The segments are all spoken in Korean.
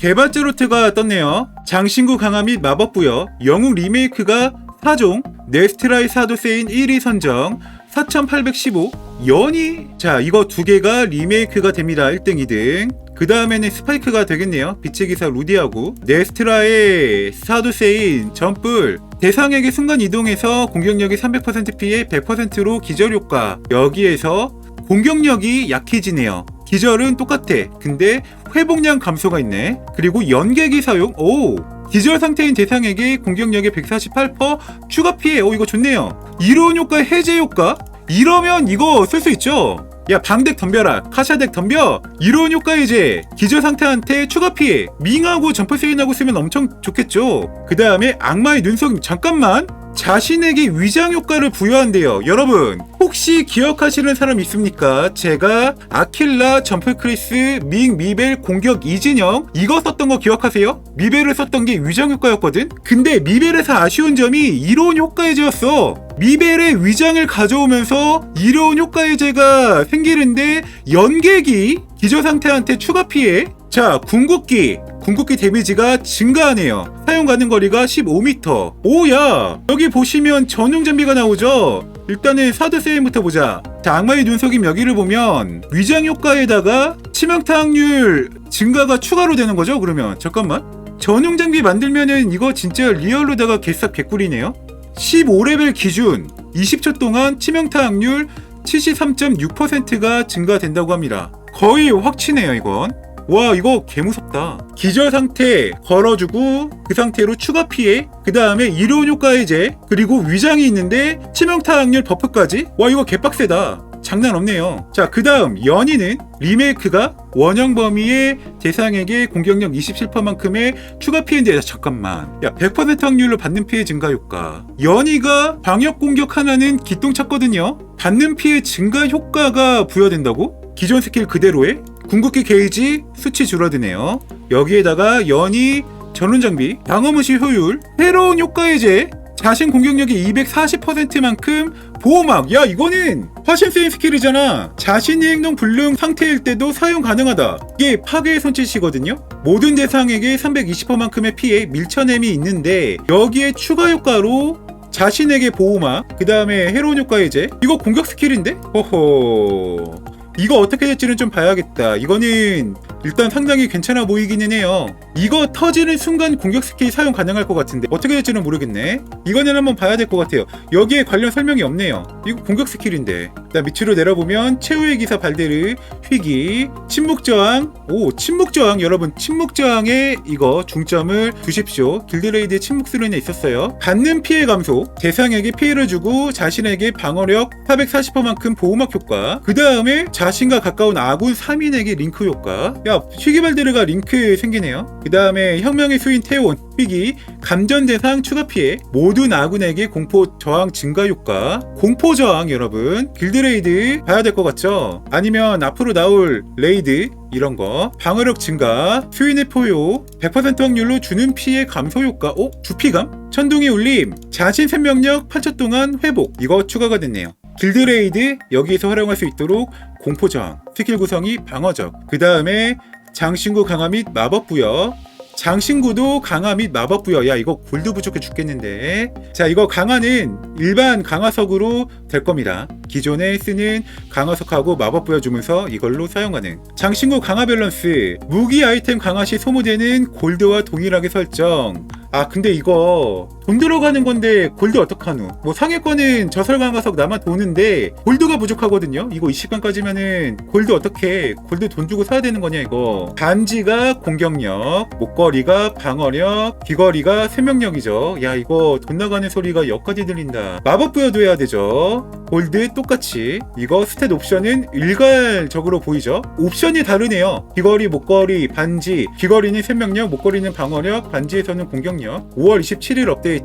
개발자 로트가 떴네요. 장신구 강화 및 마법 부여, 영웅 리메이크가 4종, 네스트라이 사도세인 1위 선정, 4815, 연이, 자, 이거 두 개가 리메이크가 됩니다. 1등, 2등. 그 다음에는 스파이크가 되겠네요. 빛의 기사 루디하고, 네스트라의 사도세인, 점뿔, 대상에게 순간 이동해서 공격력이 300% 피해 100%로 기절 효과. 여기에서 공격력이 약해지네요. 기절은 똑같아. 근데 회복량 감소가 있네. 그리고 연계기 사용. 오! 기절 상태인 대상에게 공격력의 148% 추가 피해. 오, 이거 좋네요. 이로운 효과 해제 효과? 이러면 이거 쓸 수 있죠? 야, 방덱 덤벼라. 카샤덱 덤벼. 이로운 효과 해제. 기절 상태한테 추가 피해. 밍하고 점프 세인하고 쓰면 엄청 좋겠죠? 그 다음에 악마의 눈속, 잠깐만. 자신에게 위장 효과를 부여한대요. 여러분, 혹시 기억하시는 사람 있습니까? 제가 아킬라, 점프크리스, 밍, 미벨, 공격 이진영 이거 썼던 거 기억하세요? 미벨을 썼던 게 위장 효과였거든? 근데 미벨에서 아쉬운 점이 이로운 효과 해제였어. 미벨의 위장을 가져오면서 이로운 효과 해제가 생기는데 연계기 기저 상태한테 추가 피해 자 궁극기 궁극기 데미지가 증가하네요 사용 가능 거리가 15m 오야 여기 보시면 전용 장비가 나오죠 일단은 사드 세임부터 보자. 자 악마의 눈속임 여기를 보면 위장 효과에다가 치명타 확률 증가가 추가로 되는 거죠 그러면? 잠깐만. 전용 장비 만들면은 이거 진짜 리얼로다가 개싹 개꿀이네요. 15레벨 기준 20초 동안 치명타 확률 73.6%가 증가된다고 합니다. 거의 확치네요, 이건. 와, 이거 개무섭 다. 기절 상태 걸어주고 그 상태로 추가 피해, 그 다음에 이로운 효과 해제, 그리고 위장이 있는데 치명타 확률 버프까지. 와, 이거 개빡세다. 장난 없네요. 자, 그 다음 연인은 리메이크가 원형 범위의 대상에게 공격력 27%만큼의 추가 피해인데 야, 잠깐만. 야, 100% 확률로 받는 피해 증가 효과. 연이가 방역 공격 하나는 기똥 찼거든요. 받는 피해 증가 효과가 부여된다고? 기존 스킬 그대로에 궁극기 게이지 수치 줄어드네요. 여기에다가 연이 전원 장비, 방어 무시 효율, 새로운 효과 해제, 자신 공격력이 240%만큼 보호막. 야, 이거는 화신 세인 스킬이잖아. 자신의 행동 불능 상태일 때도 사용 가능하다. 이게 파괴의 손짓이거든요. 모든 대상에게 320%만큼의 피해 밀쳐냄이 있는데 여기에 추가 효과로 자신에게 보호막, 그 다음에 해로운 효과 해제. 이거 공격 스킬인데? 호호. 이거 어떻게 될지는 좀 봐야겠다. 이거는 일단 상당히 괜찮아 보이기는 해요. 이거 터지는 순간 공격 스킬 사용 가능할 것 같은데 어떻게 될지는 모르겠네. 이거는 한번 봐야 될 것 같아요. 여기에 관련 설명이 없네요. 이거 공격 스킬인데. 나 밑으로 내려보면 최후의 기사 발데르 휘기 침묵 저항 오 침묵 저항 여러분 침묵 저항에 이거 중점을 두십시오. 길드레이드의 침묵 수련에 있었어요. 받는 피해 감소 대상에게 피해를 주고 자신에게 방어력 440%만큼 보호막 효과 그 다음에 자신과 가까운 아군 3인에게 링크 효과 야 휘기발데르가 링크 생기네요. 그 다음에 혁명의 수인 태온 휘기 감전 대상 추가 피해 모든 아군에게 공포 저항 증가 효과. 공포 저항 여러분. 길드 레이드 봐야 될 것 같죠? 아니면 앞으로 나올 레이드 이런 거. 방어력 증가 수인의 포효 100% 확률로 주는 피해 감소 효과. 오 주피감? 천둥의 울림. 자신 생명력 8초 동안 회복. 이거 추가가 됐네요. 길드레이드 여기에서 활용할 수 있도록 공포 저항 스킬 구성이 방어적. 그 다음에 장신구 강화 및 마법 부여. 장신구도 강화 및 마법 부여. 야 이거 골드 부족해 죽겠는데. 자 이거 강화는 일반 강화석으로 될 겁니다. 기존에 쓰는 강화석하고 마법 부여 주면서 이걸로 사용 가능 장신구 강화 밸런스. 무기 아이템 강화 시 소모되는 골드와 동일하게 설정. 아 근데 이거 돈 들어가는 건데 골드 어떡하노? 뭐 상위권은 저설 강화석 남아 도는데 골드가 부족하거든요? 이거 이 시간까지면은 골드 어떻게 골드 돈 주고 사야 되는 거냐 이거? 반지가 공격력 목걸이가 방어력 귀걸이가 생명력이죠. 야 이거 돈 나가는 소리가 여기까지 들린다. 마법 부여도 해야 되죠. 골드 똑같이. 이거 스탯 옵션은 일괄적으로 보이죠? 옵션이 다르네요. 귀걸이 목걸이 반지. 귀걸이는 생명력 목걸이는 방어력 반지에서는 공격력. 5월 27일 업데이트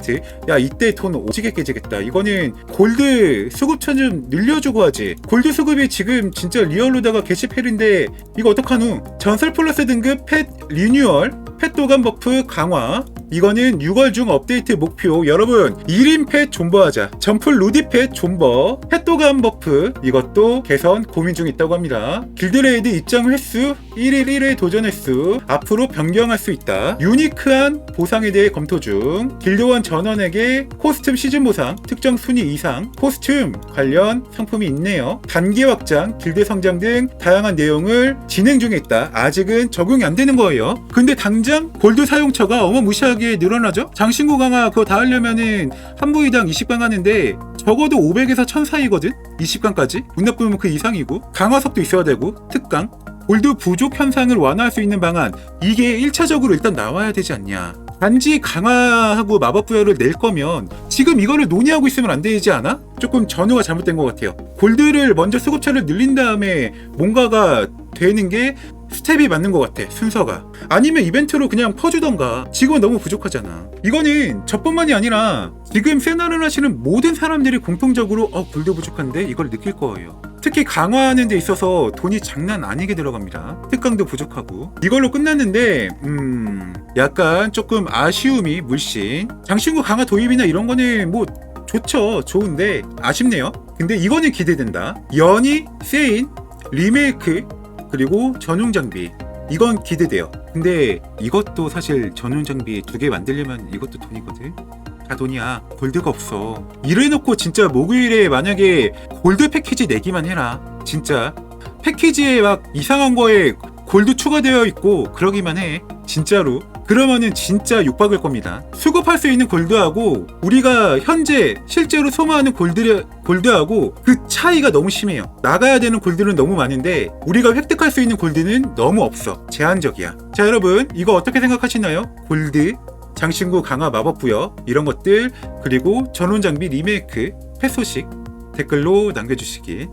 야 이때 돈 오지게 깨지겠다. 이거는 골드 수급처 좀 늘려주고 하지. 골드 수급이 지금 진짜 리얼로다가 게시펠인데 이거 어떡하노? 전설 플러스 등급 펫 리뉴얼 펫 도감 버프 강화 이거는 6월 중 업데이트 목표. 여러분 1인 펫 존버하자. 점플 루디 펫 존버. 펫도감 버프. 이것도 개선 고민 중 있다고 합니다. 길드레이드 입장 횟수 1일 1회 도전 횟수. 앞으로 변경할 수 있다. 유니크한 보상에 대해 검토 중. 길드원 전원에게 코스튬 시즌 보상 특정 순위 이상 코스튬 관련 상품이 있네요. 단계 확장 길드 성장 등 다양한 내용을 진행 중에 있다. 아직은 적용이 안 되는 거예요. 근데 당장 골드 사용처가 어마무시하게 늘어나죠? 장신구 강화 그거 다 하려면은 한 부위당 20강 하는데 적어도 500에서 1000 사이거든? 20강까지? 운 나쁘면 그 이상이고. 강화석도 있어야 되고. 특강. 골드 부족 현상을 완화할 수 있는 방안. 이게 1차적으로 일단 나와야 되지 않냐. 단지 강화하고 마법 부여를 낼 거면 지금 이거를 논의하고 있으면 안 되지 않아? 조금 전후가 잘못된 것 같아요. 골드를 먼저 수급차를 늘린 다음에 뭔가가 되는 게 스텝이 맞는 것 같아 순서가. 아니면 이벤트로 그냥 퍼주던가. 지금은 너무 부족하잖아. 이거는 저뿐만이 아니라 지금 세나를 하시는 모든 사람들이 공통적으로 어 골드 부족한데 이걸 느낄 거예요. 특히 강화하는 데 있어서 돈이 장난 아니게 들어갑니다. 특강도 부족하고. 이걸로 끝났는데 음 약간 조금 아쉬움이 물씬. 장신구 강화 도입이나 이런 거는 뭐 좋죠. 좋은데 아쉽네요. 근데 이거는 기대된다. 연이 세인 리메이크 그리고 전용 장비. 이건 기대돼요. 근데 이것도 사실 전용 장비 두 개 만들려면 이것도 돈이거든. 다 돈이야. 골드가 없어. 이래놓고 진짜 목요일에 만약에 골드 패키지 내기만 해라. 진짜. 패키지에 막 이상한 거에 골드 추가되어 있고 그러기만 해. 진짜로 그러면은 진짜 욕박을 겁니다. 수급할 수 있는 골드하고 우리가 현재 실제로 소모하는 골드, 골드하고 그 차이가 너무 심해요. 나가야 되는 골드는 너무 많은데 우리가 획득할 수 있는 골드는 너무 없어. 제한적이야. 자 여러분 이거 어떻게 생각하시나요? 골드 장신구 강화 마법 부여 이런 것들 그리고 전원 장비 리메이크 펫 소식 댓글로 남겨주시기